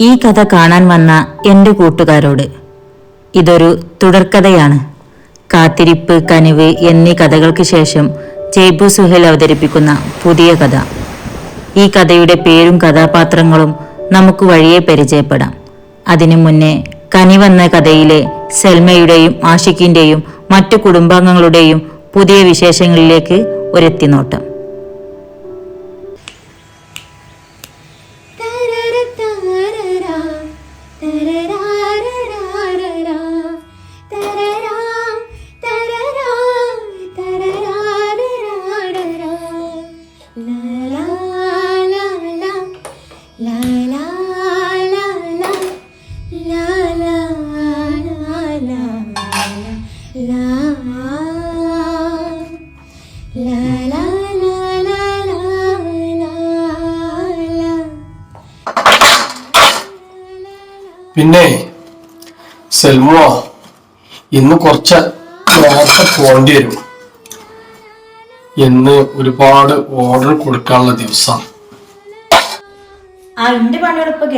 ഈ കഥ കാണാൻ വന്ന എന്റെ കൂട്ടുകാരോട്. ഇതൊരു തുടർക്കഥയാണ്. കാത്തിരിപ്പ് കനിവ് എന്നീ കഥകൾക്ക് ശേഷം ജയ്ബു സുഹേൽ അവതരിപ്പിക്കുന്ന പുതിയ കഥ. ഈ കഥയുടെ പേരും കഥാപാത്രങ്ങളും നമുക്ക് വഴിയെ പരിചയപ്പെടാം. അതിനു മുന്നേ കനിവെന്ന കഥയിലെ സെൽമയുടെയും ആഷിഖിന്റെയും മറ്റു കുടുംബാംഗങ്ങളുടെയും പുതിയ വിശേഷങ്ങളിലേക്ക് ഒരെത്തിനോട്ടം. സെൽമോ ഇന്ന് കുറച്ച് നേരത്തെ പോകേണ്ടി വരും. ഇന്ന് ഒരുപാട് ഓർഡർ കൊടുക്കാനുള്ള ദിവസം. ആ ഇന്റെ പണിയോടൊപ്പം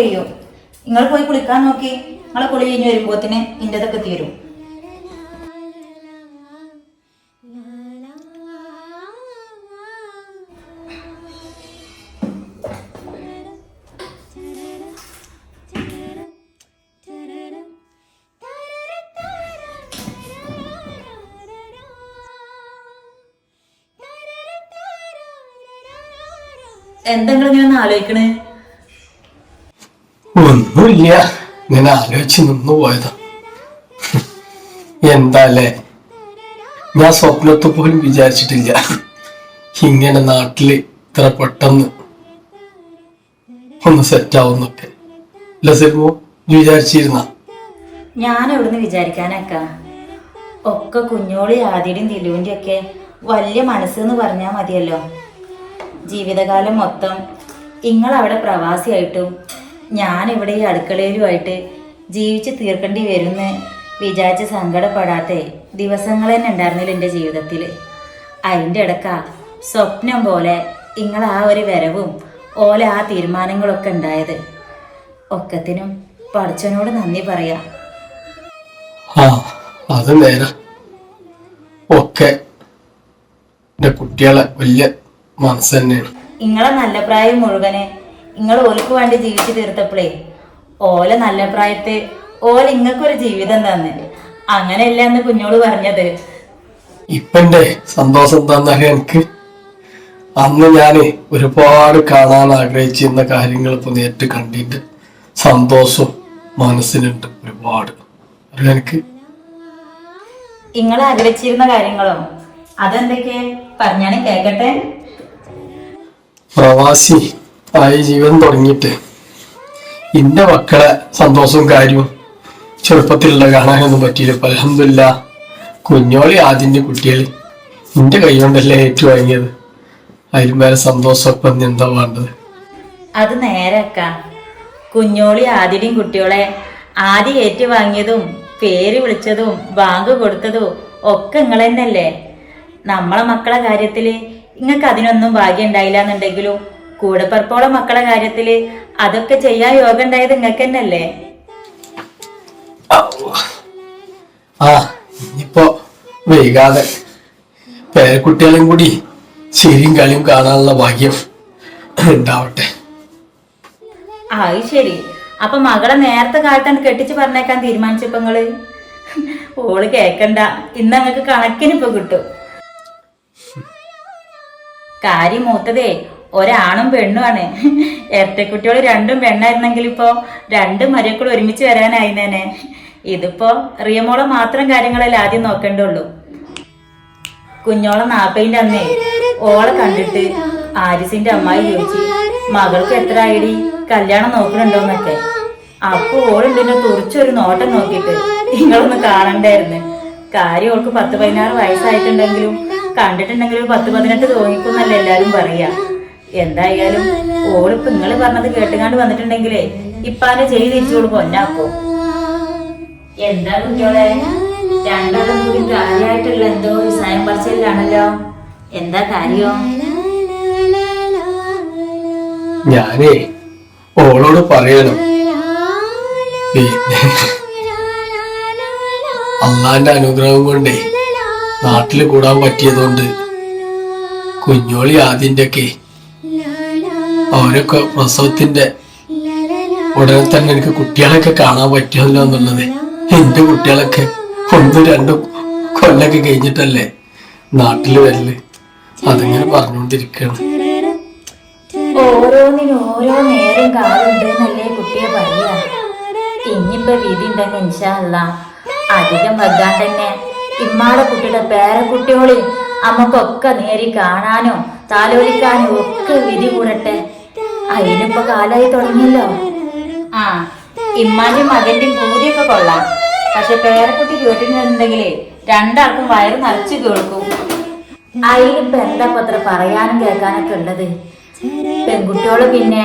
നിങ്ങൾ പോയി കുളിക്കാൻ നോക്കി. നിങ്ങളെ കുളി കഴിഞ്ഞ് വരുമ്പോത്തിന് ഇന്റതൊക്കെ തീരും. എന്തെങ്കിലും ഇങ്ങനെ ഒന്ന് ആലോചിക്കണേ? ഒന്നുമില്ല. ഞാൻ ആലോചിച്ച് നിന്നു പോയതാ. എന്താല്ലേ ഞാൻ സ്വപ്നത്തെ പോലും വിചാരിച്ചിട്ടില്ല. ഇങ്ങനെ നാട്ടിൽ ഇത്ര പെട്ടെന്ന് ഒന്ന് സെറ്റ് ആവുന്നൊക്കെ. അല്ല സെൽമോ നീ വിചാരിച്ചിരുന്ന? ഞാൻ എവിടുന്ന് വിചാരിക്കാനൊക്ക? ഒക്കെ കുഞ്ഞോളി ആദ്യയുടെയും തിലുവിന്റെ ഒക്കെ വലിയ മനസ്സെന്ന് പറഞ്ഞാ മതിയല്ലോ. ജീവിതകാലം മൊത്തം ഇങ്ങളവിടെ പ്രവാസിയായിട്ടും ഞാൻ ഇവിടെ ഈ അടുക്കളയിലുമായിട്ട് ജീവിച്ച് തീർക്കേണ്ടി വരുമെന്ന് വിചാരിച്ച് സങ്കടപ്പെടാത്ത ദിവസങ്ങൾ തന്നെ ഉണ്ടായിരുന്നില്ല എന്റെ ജീവിതത്തിൽ അതിന്റെ ഇടക്ക സ്വപ്നം പോലെ നിങ്ങൾ ആ ഒരു വരവും ഓല ആ തീരുമാനങ്ങളൊക്കെ ഉണ്ടായത്. ഒക്കത്തിനും പഠിച്ചവനോട് നന്ദി പറയാം. അത് നേരം. ഒക്കെ. എന്റെ കുട്ടികളെ വലിയ മനസ്സ് തന്നെയാണ് ഇങ്ങളെ നല്ല പ്രായം മുഴുവനെ നിങ്ങൾ ഓലക്ക് വേണ്ടി ജീവിച്ചു തീർത്തപ്പോഴേ ഓല നല്ല പ്രായത്തെ ഓല ഇങ്ങക്കൊരു ജീവിതം തന്നെ. അങ്ങനെയല്ല എന്ന് കുഞ്ഞോട് പറഞ്ഞത്. ഇപ്പന്റെ സന്തോഷം തന്നെ എനിക്ക് അന്ന് ഞാൻ ഒരുപാട് കാണാൻ ആഗ്രഹിച്ചിരുന്ന കാര്യങ്ങൾ ഇപ്പൊ നേരിട്ട് കണ്ടിട്ട് സന്തോഷവും മനസ്സിനുണ്ട് ഒരുപാട്. എനിക്ക് നിങ്ങൾ ആഗ്രഹിച്ചിരുന്ന കാര്യങ്ങളോ? അതെന്തൊക്കെ? പറഞ്ഞാണ് കേക്കട്ടെ. പ്രവാസി ആയി ജീവൻ തുടങ്ങിയിട്ട് എന്റെ മക്കളെ സന്തോഷവും കാര്യവും ചെറുപ്പത്തിലുള്ള കാണാനൊന്നും പറ്റിയില്ല. ഇപ്പൊ കുഞ്ഞോളി ആദ്യന്റെ കുട്ടികൾ എന്റെ കൈ കൊണ്ടല്ലേ ഏറ്റുവാങ്ങിയത് അതിലും വേറെ ഇനി എന്താ വേണ്ടത്? അത് നേരക്ക കുഞ്ഞോളി ആദ്യം കുട്ടികളെ ആദ്യം ഏറ്റു വാങ്ങിയതും പേര് വിളിച്ചതും ബാങ്ക് കൊടുത്തതും ഒക്കെ നിങ്ങൾ തന്നെയല്ലേ നമ്മളെ മക്കളെ കാര്യത്തിൽ നിങ്ങൾക്ക് അതിനൊന്നും ഭാഗ്യം ഉണ്ടായില്ല എന്നുണ്ടെങ്കിലും? കൂടെപ്പറപ്പോളെ മക്കളെ കാര്യത്തിൽ അതൊക്കെ ചെയ്യാൻ യോഗം ഉണ്ടായത് നിങ്ങൾക്ക് തന്നെയല്ലേ? ആ ഇനിയിപ്പോ വൈകാതെ പേരക്കുട്ടികളും കൂടി ശരിയും കളിയും കാണാനുള്ള ഭാഗ്യം ഉണ്ടാവട്ടെ. അത് ശരി അപ്പൊ മകളെ നേരത്തെ കാലത്താണ് കെട്ടിച്ച് പറഞ്ഞേക്കാൻ തീരുമാനിച്ചപ്പോ നിങ്ങൾ? ഓൾ കേക്കണ്ട. ഇന്ന് അങ്ങക്ക് കണക്കിന് ഇപ്പൊ കിട്ടും. കാര്യം മൂത്തതേ ഒരാണും പെണ്ണുമാണ് ഇരട്ടക്കുട്ടികൾ രണ്ടും പെണ്ണായിരുന്നെങ്കിൽ ഇപ്പോ രണ്ട് മരക്കൾ ഒരുമിച്ച് വരാനായിരുന്നേനെ. ഇതിപ്പോ റിയമോളെ മാത്രം കാര്യങ്ങളല്ല ആദ്യം നോക്കണ്ടുള്ളൂ. കുഞ്ഞോളെ നാപ്പയിന്റെ അന്നേ ഓളെ കണ്ടിട്ട് ആരിസിന്റെ അമ്മായി ചോദിച്ചു മകൾക്ക് എത്ര ഐഡി കല്യാണം നോക്കണുണ്ടോന്നൊക്കെ. അപ്പൊ ഓളുണ്ടിനെ തുറച്ചൊരു നോട്ടം നോക്കിയിട്ട് നിങ്ങളൊന്ന് കാണണ്ടായിരുന്നു. കാര്യം ഓൾക്ക് പത്ത് പതിനാറ് വയസ്സായിട്ടുണ്ടെങ്കിലും കണ്ടിട്ടുണ്ടെങ്കിലും പത്ത് പതിനെട്ട് തോന്നിക്കുന്നല്ലേ എല്ലാരും പറയാ. എന്തായാലും ഓളിപ്പോ നിങ്ങൾ പറഞ്ഞത് കേട്ടുകാണ്ട് വന്നിട്ടുണ്ടെങ്കിലേ ഇപ്പാനെ ചെയ്ത് കൊടുക്കും പൊന്നാക്കോ. എന്താ കുട്ടികളെ? രണ്ടാളും കൂടി കാര്യമായിട്ടുള്ള എന്തോ ഒരു സ്വയം പറച്ചിലാണല്ലോ എന്താ കാര്യം? ഞാനേ ഓളോട് പറയണം. അള്ളാന്റെ അനുഗ്രഹം കൊണ്ടേ നാട്ടിൽ കൂടാൻ പറ്റിയതുകൊണ്ട് കുഞ്ഞോളി ആദ്യന്റെ ഒക്കെ അവരൊക്കെ പ്രസവത്തിന്റെ ഉടനെ തന്നെ എനിക്ക് കുട്ടികളൊക്കെ കാണാൻ പറ്റുമല്ലോ എന്നുള്ളത്. എന്റെ കുട്ടികളൊക്കെ ഒന്നും രണ്ടും കൊല്ലൊക്കെ കഴിഞ്ഞിട്ടല്ലേ നാട്ടിൽ വരൽ. അതിങ്ങനെ പറഞ്ഞുകൊണ്ടിരിക്കുകയാണ് ഓരോന്നിനും ഓരോ നേരം കാലുണ്ട് എന്നല്ലേ ഉണ്ടെങ്കിൽ അധികം വെക്കാൻ തന്നെ ഇമ്മാടെ കുട്ടിയുടെ പേരക്കുട്ടിയോളി അമ്മക്കൊക്കെ നേരി കാണാനോ താലോലിക്കാനോ ഒക്കെ വിധി കൂടട്ടെ. അതിനിപ്പോ കാലായി തുടങ്ങിയല്ലോ. ആ ഇമ്മാന്റെ മകന്റെ പൂതിയൊക്കെ കൊള്ളാം. പക്ഷെ പേരക്കുട്ടി കേട്ടിട്ടുണ്ടെങ്കിലേ രണ്ടാൾക്കും വയറ് നിറച്ചു കേൾക്കും. അതിനിപ്പോ എന്താ പത്ര പറയാനും കേൾക്കാനൊക്കെ ഉള്ളത്? പെൺകുട്ടിയോൾ പിന്നെ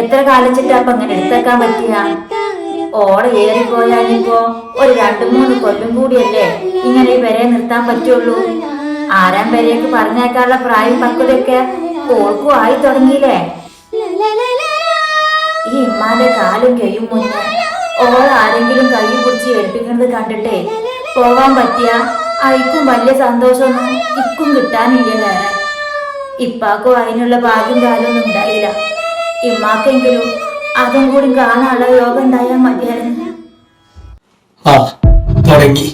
എത്ര കാലിച്ചിട്ടാ അപ്പൊ അങ്ങനെ എടുത്തേക്കാൻ പറ്റിയ? ഓളെ ഏറിപ്പോയാലിപ്പോ ഒരു രണ്ടു മൂന്ന് കൊല്ലം കൂടിയല്ലേ? ഇങ്ങനെ ഈ നിർത്താൻ പറ്റുള്ളൂ. ആരാം വരെയൊക്കെ പറഞ്ഞേക്കാനുള്ള പ്രായം പക്വതയൊക്കെ ഓൾക്കും ആയി തുടങ്ങിയില്ലേ? ഈ ഇമ്മാന്റെ കാലും കൈയും മുന്നേ ഓൾ ആരെങ്കിലും കൈ പിടിച്ച് ഏൽപ്പിക്കുന്നത് കണ്ടിട്ടേ പോവാൻ പറ്റിയ അയക്കും വലിയ സന്തോഷമൊന്നും ഇക്കും കിട്ടാനില്ല വേറെ? ഇപ്പാക്കും അതിനുള്ള ഭാഗ്യം കാലൊന്നും ഉണ്ടായില്ല. ഇമ്മാക്കെങ്കിലും അതും കൂടി കാണാനുള്ള യോഗം ഉണ്ടായാൽ മതിയായിരുന്നു. ആ തുടങ്ങി.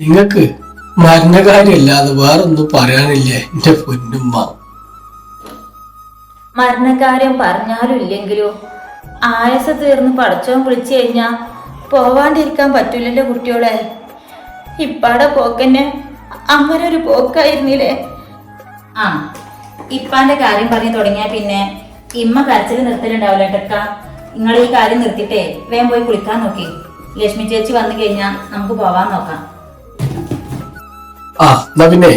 നിങ്ങക്ക് മരണകാര്യല്ലാതെ വേറൊന്നും പറയാനില്ല എന്റെ പൊന്നുമ്മ? മരണകാര്യം പറഞ്ഞാലും ഇല്ലെങ്കിലും ആയസ തീർന്ന് പടച്ചോൻ വിളിച്ചു കഴിഞ്ഞാ പോവാണ്ടിരിക്കാൻ പറ്റൂലല്ലോ കുട്ടിയോളെ. ഇപ്പാടെ പോക്കന്നെ അങ്ങനെ ഒരു പോക്കായിരുന്നില്ലേ? ആ ഇപ്പാന്റെ കാര്യം പറഞ്ഞു തുടങ്ങിയാ പിന്നെ ഇമ്മ കരച്ചിൽ നിർത്തലുണ്ടാവില്ല കേട്ടക്ക നിങ്ങൾ ഈ കാര്യം നിർത്തിട്ടേ വേഗം പോയി കുളിക്കാൻ നോക്കി. ലക്ഷ്മി ചേച്ചി വന്നു കഴിഞ്ഞാ നമുക്ക് പോവാൻ നോക്കാം. ആ എന്നാ പിന്നെ.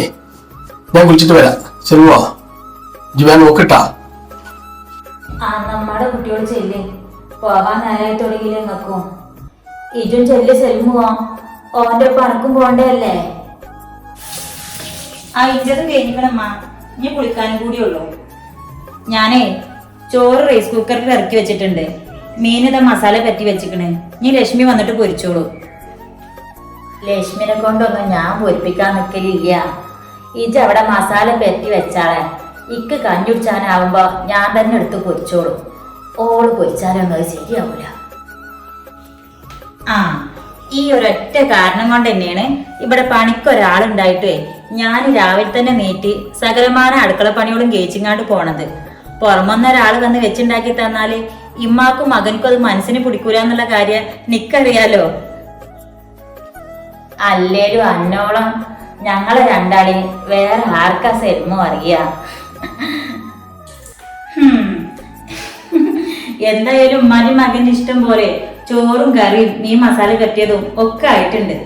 ഞാൻ കുളിച്ചിട്ട് വരാം. ചെല്ലുവോ? ജീവൻ നോക്കട്ടാ. ആ നമ്മുടെ കുട്ടിയോട് ചെല്ലേ. പോവാൻ നേരായി തുടങ്ങിയില്ലേ നിങ്ങൾക്കും ഇജും ചെല്ല് സെൽമുവോ ഓന്റെ പണക്കും പോണ്ടല്ലേ ആ ഇഞ്ചത് കഴിഞ്ഞിക്കണമ്മ. ഇനി കുളിക്കാനും കൂടിയുള്ളൂ ഞാനേ ചോറ് റൈസ് കുക്കറിൽ ഇറക്കി വെച്ചിട്ടുണ്ട്. മീനിത മസാല പറ്റി വെച്ചിക്കണേ. ഇനി ലക്ഷ്മി വന്നിട്ട് പൊരിച്ചോളൂ. ലക്ഷ്മിനെ കൊണ്ടൊന്നും ഞാൻ പൊരിപ്പിക്കാൻ നിൽക്കലില്ല ഇജ് അവിടെ മസാല പെറ്റി വെച്ചാളെ. ഇക്ക് കഞ്ഞുടിച്ചാനാവുമ്പോ ഞാൻ തന്നെ എടുത്ത് പൊരിച്ചോളും. ഓൾ പൊരിച്ചാലൊന്നും അത് ശരിയാവൂല. ആ ഈ ഒരൊറ്റ കാരണം കൊണ്ട് തന്നെയാണ് ഇവിടെ പണിക്കൊരാളുണ്ടായിട്ടേ ഞാൻ രാവിലെ തന്നെ നീട്ടി സകലമാന അടുക്കള പണിയോടും കേച്ചിങ്ങാണ്ട് പോണത്. പുറമൊന്ന ഒരാൾ വന്ന് വെച്ചുണ്ടാക്കി തന്നാൽ ഇമ്മാക്കും മകൻക്കും അത് മനസ്സിന് പിടിക്കൂല എന്നുള്ള കാര്യം നിക്കറിയാലോ? അല്ലേലും അന്നോളം ഞങ്ങളെ രണ്ടാളി വേറെ ആർക്കാ സെൽമോ അറിയ. എന്തായാലും ഉമ്മാനും മകന്റെ ഇഷ്ടം പോലെ ചോറും കറിയും നീ മസാല കെട്ടിയതും ഒക്കെ ആയിട്ടുണ്ട്.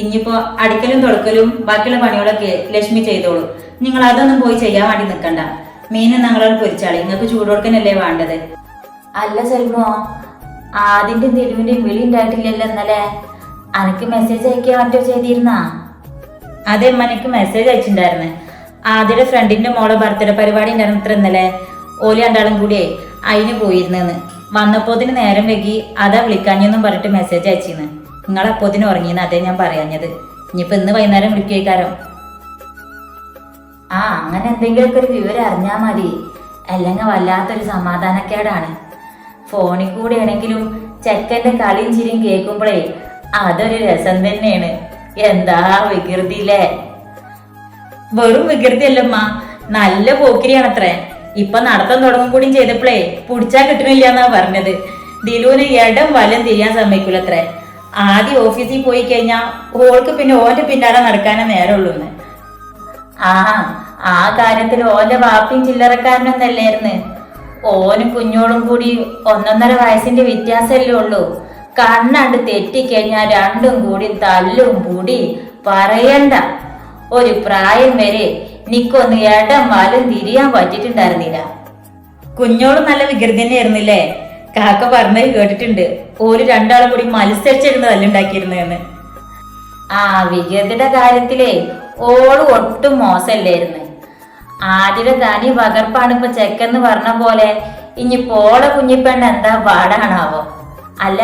ഇനിയിപ്പോ അടിക്കലും തുടക്കലും ബാക്കിയുള്ള പണികളൊക്കെ ലക്ഷ്മി ചെയ്തോളൂ. നിങ്ങൾ അതൊന്നും പോയി ചെയ്യാൻ വേണ്ടി നിൽക്കണ്ട. മീന് ഞങ്ങളോട് പൊരിച്ചാളി. നിങ്ങൾക്ക് ചൂടോടുക്കനല്ലേ വേണ്ടത്? അല്ല സെൽമോ ആദ്യന്റെ തെരുവിന്റെയും വിളി ഉണ്ടായിട്ടില്ലല്ലോ ഇന്നലെ. അനക്ക് മെസ്സേജ് അയക്കാൻ മറ്റോ ചെയ്തിരുന്നാ? അതെ എനിക്ക് മെസ്സേജ് അയച്ചിട്ടുണ്ടായിരുന്നു. ആദ്യയുടെ ഫ്രണ്ടിന്റെ മോളെ ബർത്ത്ഡേ പരിപാടി ഉണ്ടായിരുന്നു ഇത്ര ഇന്നലെ. ഓലി രണ്ടാളും കൂടിയേ അതിന് പോയിരുന്നെന്ന്. വന്നപ്പോത്തിന് നേരം വൈകി അതാ വിളിക്കാഞ്ഞെന്നും പറഞ്ഞിട്ട് മെസ്സേജ് അയച്ചിരുന്നു നിങ്ങൾ അപ്പോത്തിന് ഉറങ്ങിയെന്ന് അതേ ഞാൻ പറയാഞ്ഞത്. ഇനിയിപ്പോ ഇന്ന് വൈകുന്നേരം വിളിക്കേക്കാരം ആ അങ്ങനെ എന്തെങ്കിലുമൊക്കെ ഒരു വിവരം അറിഞ്ഞാൽ മതി. അല്ലെങ്കിൽ വല്ലാത്തൊരു സമാധാനക്കേടാണ്. ഫോണിൽ കൂടെ ആണെങ്കിലും ചെക്കന്റെ കളിയും ചിരിയും കേൾക്കുമ്പോഴേ അതൊരു രസം തന്നെയാണ്. എന്താ വികൃതിയില്ലേ? വെറും വികൃതിയല്ലമ്മ. നല്ല പോക്കിരിയാണത്രേ. ഇപ്പൊ നടത്തം തുടങ്ങും കൂടിയും ചെയ്തപ്പോഴേ പുടിച്ചാ കിട്ടണില്ല എന്നാ പറഞ്ഞത്. ദിലുവിന് ഇടം വലം തിരിയാൻ സമ്മതിക്കൂലത്രേ. ആദ്യം ഓഫീസിൽ പോയി കഴിഞ്ഞാൽ ഓൾക്ക് പിന്നെ ഓന്റെ പിന്നാലെ നടക്കാനേ നേരമുള്ളൂന്ന്. ആ ആ കാര്യത്തിൽ ഓന്റെ വാപ്പിയും ചില്ലറക്കാരനൊന്നല്ലായിരുന്നു. ഓനും കുഞ്ഞോളും കൂടി ഒന്നൊന്നര വയസ്സിന്റെ വ്യത്യാസമല്ലേ ഉള്ളൂ. കണ്ണണ്ട് തെറ്റിക്കഴിഞ്ഞാൽ രണ്ടും കൂടി തല്ലും കൂടി പറയണ്ട. ഒരു പ്രായം വരെ നിക്കൊന്ന് ഏട്ടം വാലും തിരിയാൻ പറ്റിയിട്ടുണ്ടായിരുന്നില്ല. കുഞ്ഞോളും നല്ല വികൃതി തന്നെയായിരുന്നില്ലേ കാക്ക പറഞ്ഞത് കേട്ടിട്ടുണ്ട്. ഒരു രണ്ടാളും കൂടി മത്സരിച്ചിരുന്ന് തല്ലുണ്ടാക്കിയിരുന്നെന്ന്. ആ വികൃതിയുടെ കാര്യത്തിലേ ഓൾ ഒട്ടും മോശമല്ലായിരുന്നു. ആദ്യയുടെ തനി പകർപ്പാണ് ഇപ്പൊ ചെക്കെന്ന് പറഞ്ഞ പോലെ ഇനി പോള കുഞ്ഞിപ്പെണ്ണ എന്താ പാടാണാവോ അല്ല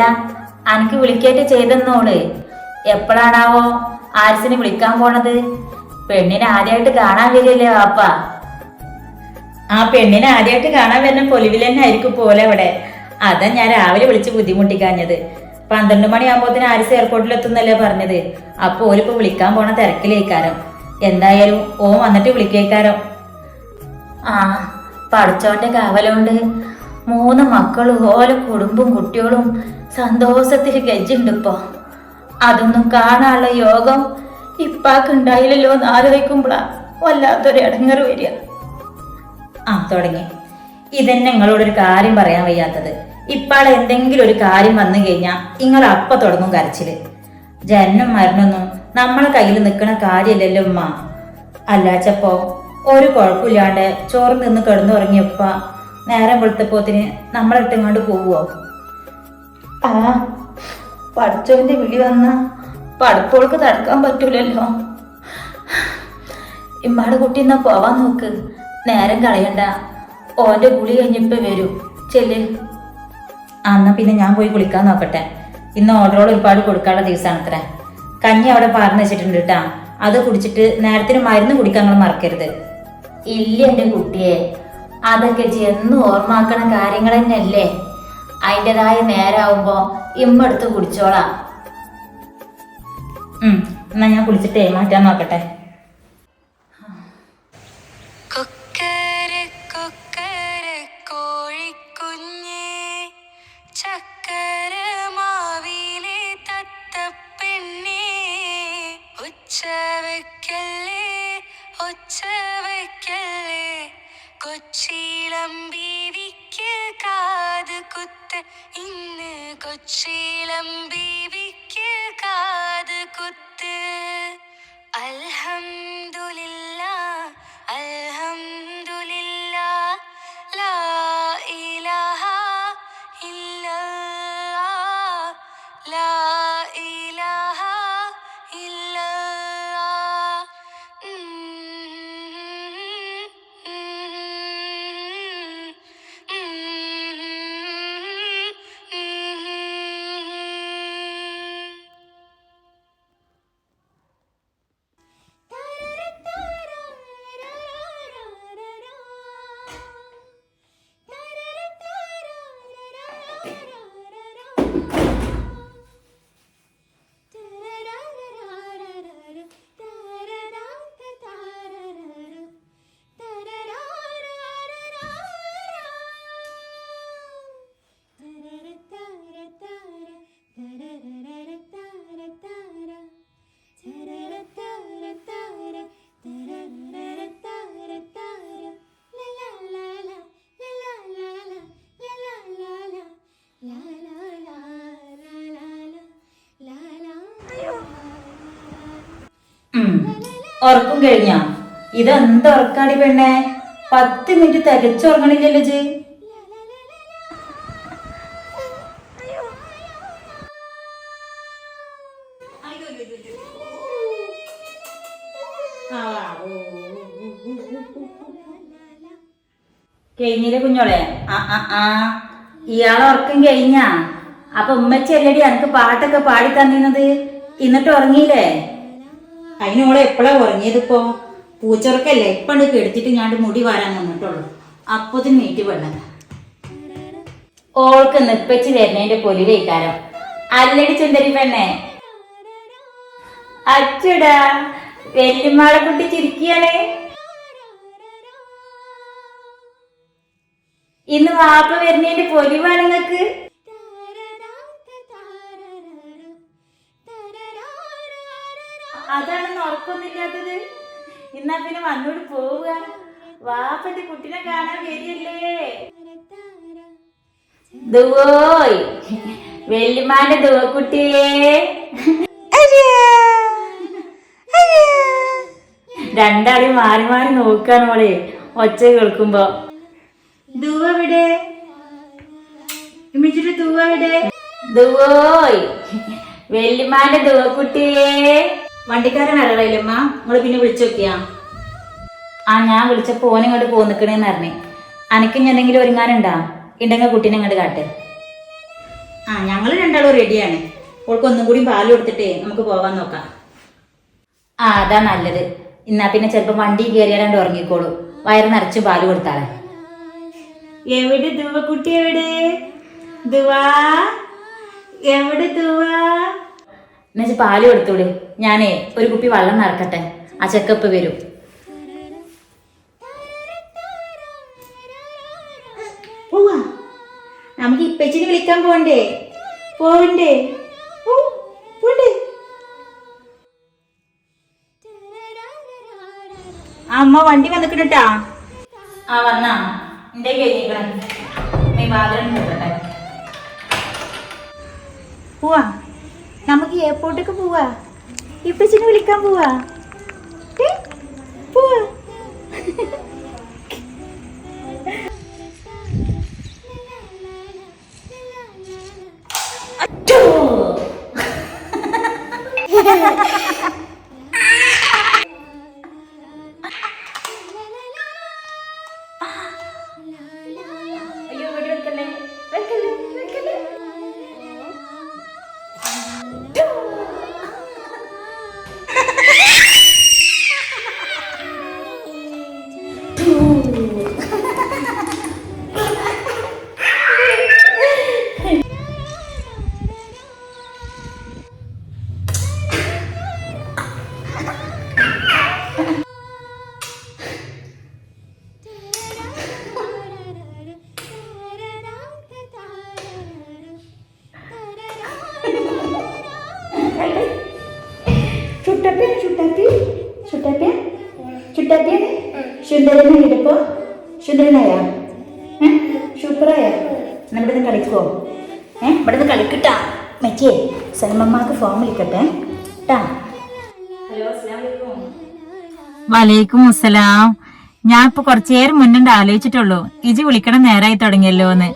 അനക്ക് വിളിക്കേറ്റ് ചെയ്തെന്നോൾ. എപ്പോഴാണാവോ ആരിസിനെ വിളിക്കാൻ പോണത്? പെണ്ണിനെ ആദ്യമായിട്ട് കാണാൻ വരില്ലേ വാപ്പ? ആ പെണ്ണിനെ ആദ്യമായിട്ട് കാണാൻ വരുന്ന പൊലിവിൽ തന്നെ ആയിരിക്കും പോലെ അവിടെ. അതാ ഞാൻ രാവിലെ വിളിച്ച് ബുദ്ധിമുട്ടിക്കാഞ്ഞത്. പന്ത്രണ്ട് മണിയാകുമ്പോത്തിന് ആരിസ് എയർപോർട്ടിൽ എത്തുന്നല്ലേ പറഞ്ഞത്? അപ്പൊ ഓലിപ്പോ വിളിക്കാൻ പോണ തിരക്കിലേക്കാരം. എന്തായാലും ഓ വന്നിട്ട് വിളിക്കേക്കാരം. ആ പഠിച്ചോന്റെ കാവലുണ്ട്. മൂന്ന് മക്കളും ഓലെ കുടുംബവും കുട്ടികളും സന്തോഷത്തിൽ ഗജുണ്ട് ഇപ്പോ അതൊന്നും കാണാനുള്ള യോഗം ഇപ്പാക്ക് ഉണ്ടായില്ലല്ലോ എന്ന് ആലോചിക്കുമ്പോഴാ വല്ലാത്തൊരു ഇടങ്ങറ് വരിക. ആ തുടങ്ങി. ഇതന്നെ നിങ്ങളോടൊരു കാര്യം പറയാൻ വയ്യാത്തത്. ഇപ്പാളെ എന്തെങ്കിലും ഒരു കാര്യം വന്നു കഴിഞ്ഞാൽ നിങ്ങൾ അപ്പ തുടങ്ങും കരച്ചിൽ. ജനനം മരണമൊന്നും നമ്മളെ കയ്യിൽ നിൽക്കുന്ന കാര്യമല്ലല്ലോ ഉമ്മ. അല്ലാച്ചപ്പോ ഒരു കുഴപ്പമില്ലാണ്ട് ചോറ് നിന്ന് കിടന്നുറങ്ങിയപ്പ നേരം വെളുത്തപ്പോത്തിന് നമ്മളിട്ടിങ്ങോട്ട് പോവോ ആ പഠിച്ചവന്റെ വിളി വന്ന പഠിപ്പോൾക്ക് തടുക്കാൻ പറ്റൂലല്ലോ. ഇമ്മാടെ കുട്ടി എന്നാ പോവാൻ നോക്ക്. നേരം കളയണ്ട. ഓന്റെ ഗുളി കഴിഞ്ഞിപ്പോ വരൂ. ചെല്ല്. ആ എന്നാ പിന്നെ ഞാൻ പോയി കുളിക്കാൻ നോക്കട്ടെ. ഇന്ന് ഓർഡറോട് ഒരുപാട് കൊടുക്കാനുള്ള ദിവസമാണ് അത്ര. കഞ്ഞി അവിടെ പറഞ്ഞു വെച്ചിട്ടുണ്ട് കേട്ടാ അത് കുടിച്ചിട്ട് നേരത്തിന് മരുന്ന് കുടിക്കാൻ നിങ്ങൾ മറക്കരുത്. ഇല്ല എന്റെ കുട്ടിയെ. അതൊക്കെ ചെന്ന് ഓർമ്മാക്കണ കാര്യങ്ങൾ തന്നെയല്ലേ. അതിന്റെതായ നേരാവുമ്പോ ഇമ്മടുത്ത് കുടിച്ചോളാം. ഉം എന്നാ ഞാൻ കുളിച്ചിട്ടേ മാറ്റാൻ നോക്കട്ടെ. ഉറക്കം കഴിഞ്ഞാ. ഇതെന്ത് ഉറക്കാടി പെണ്ണെ? പത്ത് മിനിറ്റ് തികച്ചുറങ്ങണില്ലല്ലോ ജി. കഴിഞ്ഞില്ലേ കുഞ്ഞോളെ? ആ ആ ആ. ഇയാളെ ഉറക്കം കഴിഞ്ഞാ. അപ്പൊ ഉമ്മച്ചല്ലടി എനിക്ക് പാട്ടൊക്കെ പാടി തന്നിരുന്നത്. എന്നിട്ട് ഉറങ്ങിയില്ലേ? അതിനോളെ എപ്പോഴാ ഉറങ്ങിയത് ഇപ്പോ? പൂച്ചുറക്കല്ലേ? എപ്പണ്ട് കെടുത്തിട്ട് ഞാൻ മുടി വാരാൻ വന്നിട്ടുള്ളൂ. അപ്പത്തിന് നീറ്റ് വെള്ളം ഓൾക്ക് നിപ്പച്ച് തരുന്നതിന്റെ പൊലി വയ്ക്കാരം അല്ലടി ചുന്തരി പെണ്ണെ. അച്ചടാ വെല്ലുമാളെ കുട്ടി ചിരിക്കുകയാണ് ഇന്ന് വാപ്പ വരുന്നതിന്റെ പൊലിവാണ് നിങ്ങക്ക് ഉറക്കൊന്നുമില്ലാത്തത് ഇന്നാ പിന്നെ വന്നോട് പോവുക. വാപ്പന്റെ കുട്ടിനെ കാണാൻ വരില്ലേ ദുവോയ് വെല്ലുമാന്റെ ദുവക്കുട്ടിയേ രണ്ടാളി മാറി മാറി നോക്കാണ് മോളെ. ഒച്ച കേൾക്കുമ്പോ. ദുവ എവിടെ? ഇമ്മിച്ചിട്ട് ദുവ എവിടെ? ദുവോയ് വെല്ലുമാന്റെ ദുവക്കുട്ടിയേ വണ്ടിക്കാരൻ അറിയില്ലമ്മ നിങ്ങൾ പിന്നെ വിളിച്ചു നോക്കിയാ? ആ ഞാൻ വിളിച്ച ഓൻ ഇങ്ങോട്ട് പോന്നിക്കണേന്ന് അറിഞ്ഞേ അനക്ക് ഇനി എന്തെങ്കിലും ഒരുങ്ങാനുണ്ടാ? ഉണ്ടെങ്കിൽ കുട്ടീനെ ഇങ്ങോട്ട് കാട്ട്. ആ ഞങ്ങൾ രണ്ടാളും റെഡിയാണ് ഓൾക്ക് ഒന്നും കൂടി പാൽ കൊടുത്തിട്ടേ നമുക്ക് പോകാൻ നോക്കാം. ആ അതാ നല്ലത്. എന്നാ പിന്നെ ചിലപ്പോൾ വണ്ടി കയറിയാലാണ്ട് ഉറങ്ങിക്കോളൂ. വയറ് നിറച്ച് പാൽ കൊടുത്താളെ. എവിടെ ദുവ കുട്ടി എവിടെ? ദുവാ? എവിടെ ദുവാ? എന്നുവെച്ചാൽ പാൽ കൊടുത്തൂടെ ഞാനേ ഒരു കുപ്പി വെള്ളം നിറക്കട്ടെ. ആ ചെക്കപ്പ് വരും. പോവാ. നമുക്ക് ഇപ്പച്ചിനെ വിളിക്കാൻ പോണ്ടേ പോവണ്ടേ? പോണ്ടേ അമ്മ വണ്ടി വന്നിക്കണട്ടാ. ആ വന്നാ. എന്റെ കഴിഞ്ഞിക്കണം നീ വാതിലും നിൽക്കട്ടെ പോവാ. നമുക്ക് എയർപോർട്ടിലേക്ക് പോവാ ഇപ്പച്ചിനെ വിളിക്കാൻ പോവാ? പോവാ അച്ചോ. സുന്ദരനായ സൂപ്പറായ നമ്മുടെ നിന്ന് കളിക്കോ ഏ? ഇവിടെ നിന്ന് കളിക്കട്ടാ. മെച്ചേ സലമമ്മക്ക് ഫോം വിളിക്കട്ടെ. കേട്ടാ ഹലോ വലൈക്കും അസ്സലാം. ഞാൻ ഇപ്പൊ കുറച്ചേരം മുന്നുണ്ട് ആലോചിച്ചിട്ടുള്ളൂ. ഇജി വിളിക്കണം നേരായി തുടങ്ങിയല്ലോ എന്ന്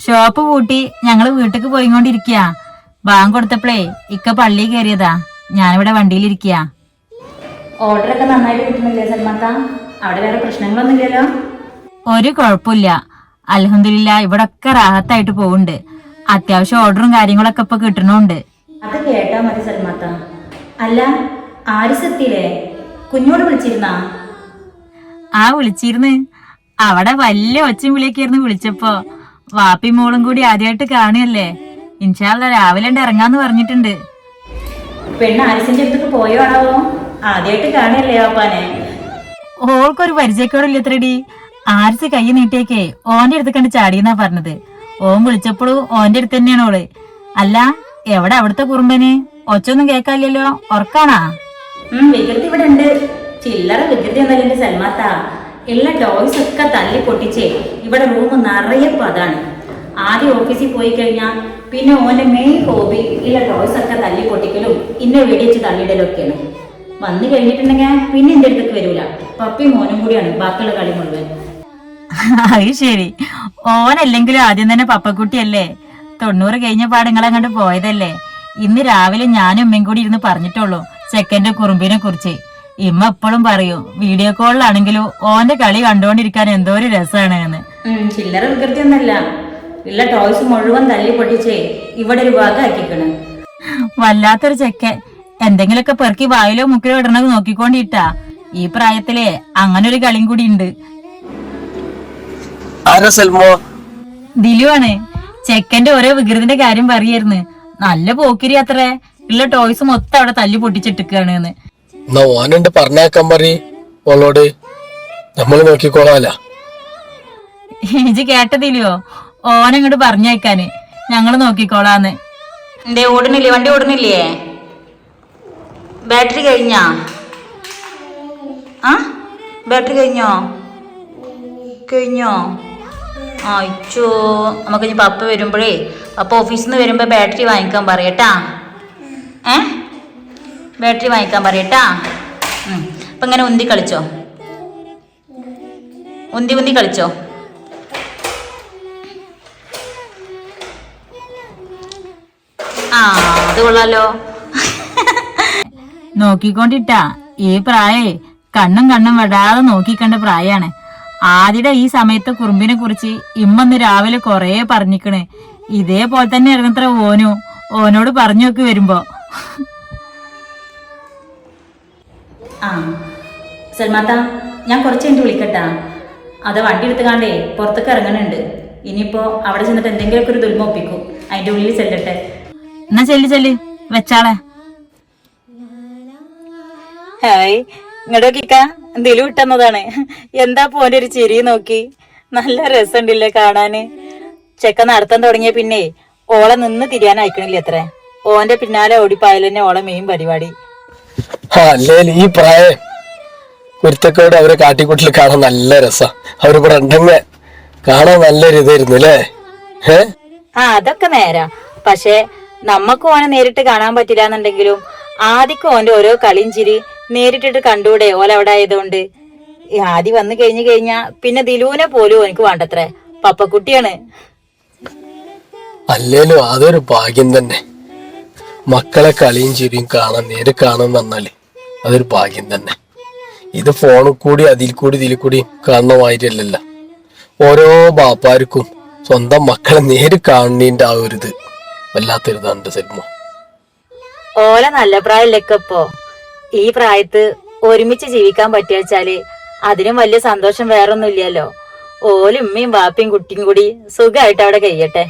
ഷോപ്പ് പൂട്ടി ഞങ്ങൾ വീട്ടിക്ക് പോയിക്കൊണ്ടിരിക്കുക ബാങ്ക് കൊടുത്തപ്പോഴേ ഇക്ക പള്ളി കയറിയതാ ഞാനിവിടെ വണ്ടിയിലിരിക്കുക ഓർഡർ ഒക്കെ നന്നായിട്ട് കിട്ടുന്നില്ലേ സൽമാത്ത? അവിടെ വേറെ പ്രശ്നങ്ങളൊന്നുമില്ലല്ലോ? ഒരു കുഴപ്പമില്ല. അലഹമില്ല ഇവിടെ ഒക്കെ റാഹത്തായിട്ട് പോകുന്നുണ്ട് അത്യാവശ്യം ഓർഡറും കാര്യങ്ങളൊക്കെ ഇപ്പൊ കിട്ടണുണ്ട്. അത് കേട്ടാ മതി സൽമാത്ത. അല്ല ആരിസ് എത്തിയില്ലേ? കുഞ്ഞോട് വിളിച്ചിരുന്നാ? ആ വിളിച്ചിരുന്ന്. അവിടെ വലിയ ഒച്ചയും വിളിയൊക്കെയായിരുന്നു വിളിച്ചപ്പോ. വാപ്പി മോളും കൂടി ആദ്യമായിട്ട് കാണുകയല്ലേ? ഇൻഷാല്ല രാവിലെ ഇറങ്ങാന്ന് പറഞ്ഞിട്ടുണ്ട്. പെണ്ണ് ആരിസിന്റെ അടുത്തേക്ക് പോയോ ആണാവോ ആദ്യമായിട്ട് കാണല്ലേ അപ്പാനെ ഓൾക്കൊരു പരിചയക്കേടില്ലത്രടി ആരിച്ച് കൈ നീട്ടിയേക്കേ ഓന്റെ അടുത്ത് കണ്ട് ചാടിയെന്നാ പറഞ്ഞത്. ഓൻ വിളിച്ചപ്പോഴും ഓന്റെ അടുത്ത് തന്നെയാണ് ഓൾ. അല്ല എവിടെ അവിടുത്തെ കുറുമ്പന്? ഒച്ചൊന്നും കേക്കാല്ലോ ഉറക്കാണാ? വികൃതി ഇവിടെ ഉണ്ട്. ചില്ലറ വികൃതി ഒന്നല്ലേ സൽമാത്ത. എല്ലാ ടോയ്സ് ഒക്കെ തല്ലി പൊട്ടിച്ചേ. ഇവിടെ റൂം നിറയെ അതാണ്. ആദ്യം ഓഫീസിൽ പോയി കഴിഞ്ഞാൽ പിന്നെ ഓന്റെ മെയിൻ ഹോബി ഇല്ല ടോയ്സ് ഒക്കെ തല്ലി പൊട്ടിക്കലും ഇന്നെ വെടിച്ച് തള്ളിയിടലും ഒക്കെയാണ് വന്നു കഴിഞ്ഞിട്ടുണ്ടെങ്കിൽ പിന്നെ എന്റെ അടുത്തേക്ക് വരൂല. പപ്പി മോനും കൂടിയാണ് ബാക്കിയുള്ള കളി മുഴുവൻ. അത് ശരി. ഓനല്ലെങ്കിലും ആദ്യം തന്നെ പപ്പക്കുട്ടിയല്ലേ? തൊണ്ണൂറ് കഴിഞ്ഞ പാടങ്ങൾ അങ്ങോട്ട് പോയതല്ലേ? ഇന്ന് രാവിലെ ഞാനും ഉമ്മയും കൂടി ഇരുന്ന് പറഞ്ഞിട്ടുള്ളൂ ചെക്കന്റെ കുറുമ്പിനെ കുറിച്ച്. ഇമ്മ എപ്പോഴും പറയും വീഡിയോ കോളിലാണെങ്കിലും ഓന്റെ കളി കണ്ടുകൊണ്ടിരിക്കാൻ എന്തോ ഒരു രസമാണ് എന്ന് ചില്ലറ വികൃതി ഒന്നല്ല ഉള്ള ടോയ്സ് മുഴുവൻ തല്ലി പൊട്ടിച്ചേ ഇവിടെ ഒരു ഭാഗം ആക്കിക്കണ്. വല്ലാത്തൊരു ചെക്കൻ. എന്തെങ്കിലുമൊക്കെ പെറുക്കി വായിലോ മുക്കിലോ ഇടണത് നോക്കിക്കൊണ്ടിട്ടാ. ഈ പ്രായത്തിലെ അങ്ങനെ ഒരു കളിയും കൂടി ഉണ്ട്. ദിലുവാണ് ചെക്കന്റെ ഓരോ വികൃതിന്റെ കാര്യം പറയായിരുന്നു. നല്ല പോക്കിരി അത്രേ. ഉള്ള ടോയ്സ് മൊത്തം അവിടെ തല്ലി പൊട്ടിച്ചിട്ടിക്കാണ് എന്നാ ഓനുണ്ട് പറഞ്ഞേക്കാൻ പറ ഓളോട്. നമ്മൾ നോക്കിക്കോളാല. ഇജ് കേട്ടതില്ലയോ ഓനങ്ങോട്ട് പറഞ്ഞേക്കാന്. ഞങ്ങൾ നോക്കിക്കോളാന്ന്. എന്റെ ഓടുന്നില്ലേ? വണ്ടി ഓടുന്നില്ലേ? ബാറ്ററി കഴിഞ്ഞാ? ആ? ബാറ്ററി കഴിഞ്ഞോ? കഴിഞ്ഞോ? ഇച്ചോ. നമുക്ക് ഇനി പപ്പ വരുമ്പോഴേ പപ്പ ഓഫീസിൽ നിന്ന് വരുമ്പോൾ ബാറ്ററി വാങ്ങിക്കാൻ പറയട്ടാ ഏ? ബാറ്ററി വാങ്ങിക്കാൻ പറയട്ടാ. അപ്പൊ ഇങ്ങനെ ഉന്തി കളിച്ചോ? ഉന്തി ഉന്തി കളിച്ചോ? ആ അത് കൊള്ളാലോ. നോക്കിക്കൊണ്ടിട്ടാ. ഈ പ്രായേ കണ്ണും കണ്ണും വിടാതെ നോക്കിക്കണ്ട പ്രായാണ്. ആദ്യയുടെ ഈ സമയത്ത് കുറുമ്പിനെ കുറിച്ച് ഇമ്മന്ന് രാവിലെ കൊറേ പറഞ്ഞിക്കണ്. ഇതേപോലെ തന്നെ ഇറങ്ങത്ര ഓനു. ഓനോട് പറഞ്ഞു നോക്കി വരുമ്പോ. ആ സൽമാത്ത ഞാൻ കുറച്ച് കഴിഞ്ഞ് വിളിക്കട്ടാ. അത് വണ്ടി എടുത്ത് കാണ്ടേ പുറത്തേക്ക് ഇറങ്ങണുണ്ട്. ഇനിയിപ്പോ അവിടെ ചെന്നിട്ട് എന്തെങ്കിലുമൊക്കെ ഒരു ദുൽമ ഒപ്പിക്കും. അതിന്റെ ഉള്ളിൽ ചെല്ലട്ടെ. എന്നാ ചെല്ലി ചെല്ലി. വെച്ചാളെ. ഹായ്. ഇങ്ങോട്ടൊക്കിക്ക എന്തേലും വിട്ടെന്നതാണ് എന്താ പോന്റെ ഒരു ചിരി നോക്കി. നല്ല രസമുണ്ടല്ലേ കാണാന്. ചെക്ക നടത്താൻ തുടങ്ങിയ പിന്നെ ഓളെ നിന്ന് തിരിയാൻ അയക്കണില്ല അത്ര. ഓന്റെ പിന്നാലെ ഓടിപ്പായലെന്നെ ഓളെ മെയിൻ പരിപാടി. ഈ പ്രായം കുരുത്തക്കോട് അവരെ കാട്ടിക്കൂട്ടിൽ കാണാൻ നല്ല രസാ. അവർ ഉണ്ടെങ്കിൽ കാണാൻ നല്ലൊരു ഇതായിരുന്നു അല്ലേ? ആ അതൊക്കെ നേരാ. പക്ഷെ നമ്മക്ക് ഓനെ നേരിട്ട് കാണാൻ പറ്റില്ല എന്നുണ്ടെങ്കിലും ആദ്യം ഓന്റെ ഓരോ കളിയും ചിരി നേരിട്ടിട്ട് കണ്ടൂടെ ഓല അവിടെ ആയതുകൊണ്ട്. ഈ ആദി വന്നു കഴിഞ്ഞു കഴിഞ്ഞാ പിന്നെ ദിലൂനെ പോലും എനിക്ക് വേണ്ടത്രേ. പപ്പക്കുട്ടിയാണ്. അല്ലേലും അതൊരു ഭാഗ്യം തന്നെ. മക്കളെ കളിയും ചിരിയും കാണാൻ നേരെ കാണാൻ വന്നാൽ അതൊരു ഭാഗ്യം തന്നെ. ഇത് ഫോണിൽ കൂടി അതിൽ കൂടി ഇതിൽ കൂടി കാണുന്ന മാതിരിയല്ലല്ലോ ഓരോ ബാപ്പാർക്കും സ്വന്തം മക്കളെ നേരിട്ട് കാണേണ്ട ആ ഒരു ഇത്. വല്ലാത്തൊരിതാണ് സെൽമ. ഓല നല്ല പ്രായമല്ലൊക്കെ ഈ പ്രായത്ത് ഒരുമിച്ച് ജീവിക്കാൻ പറ്റിയാച്ചാൽ അതിനും വലിയ സന്തോഷം വേറൊന്നും ഇല്ലല്ലോ ഓലുമ്മയും വാപ്പയും കുട്ടിയും കൂടി സുഖമായിട്ട് അവിടെ കഴിയട്ടെ.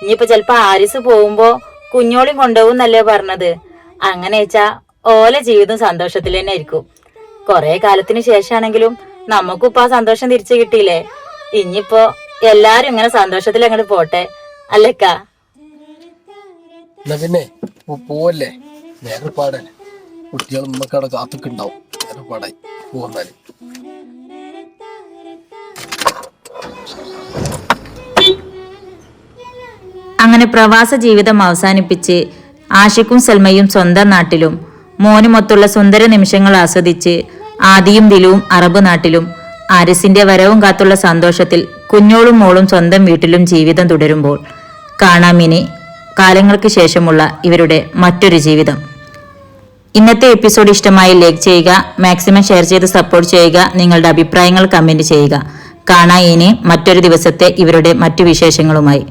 ഇനിയിപ്പോ ചെലപ്പോ ആരിസ് പോകുമ്പോ കുഞ്ഞോളിയും കൊണ്ടുപോകും എന്നല്ലേ പറഞ്ഞത്. അങ്ങനെ വെച്ചാ ഓല ജീവിതം സന്തോഷത്തിൽ തന്നെ ആയിരിക്കും. കുറെ കാലത്തിന് ശേഷമാണെങ്കിലും നമുക്കും ഇപ്പൊ ആ സന്തോഷം തിരിച്ചു കിട്ടിയില്ലേ? ഇനിയിപ്പോ എല്ലാരും ഇങ്ങനെ സന്തോഷത്തിൽ അങ്ങോട്ട് പോട്ടെ. അല്ലേക്കാ? എന്നാ പിന്നെ പോവല്ലേ? നേരെ പാടല്ലേ കുട്ടികൾ നമ്മക്കവിടെ കാത്തൊക്കെ ഉണ്ടാവും. നേരെ പാടായി പോന്നാൽ. അങ്ങനെ പ്രവാസ ജീവിതം അവസാനിപ്പിച്ച് ആഷിക്കും സൽമയും സ്വന്തം നാട്ടിലും മോനുമൊത്തുള്ള സുന്ദര നിമിഷങ്ങൾ ആസ്വദിച്ച് ആദിയും ദിലുവും അറബ് നാട്ടിലും ആരിസിന്റെ വരവും കാത്തുള്ള സന്തോഷത്തിൽ കുഞ്ഞോളും മോളും സ്വന്തം വീട്ടിലും ജീവിതം തുടരുമ്പോൾ കാണാമിനി കാലങ്ങൾക്ക് ശേഷമുള്ള ഇവരുടെ മറ്റൊരു ജീവിതം. ഇന്നത്തെ എപ്പിസോഡ് ഇഷ്ടമായി ലൈക്ക് ചെയ്യുക മാക്സിമം ഷെയർ ചെയ്ത് സപ്പോർട്ട് ചെയ്യുക നിങ്ങളുടെ അഭിപ്രായങ്ങൾ കമന്റ് ചെയ്യുക. കാണാം ഇനി മറ്റൊരു ദിവസത്തെ ഇവരുടെ മറ്റു വിശേഷങ്ങളുമായി.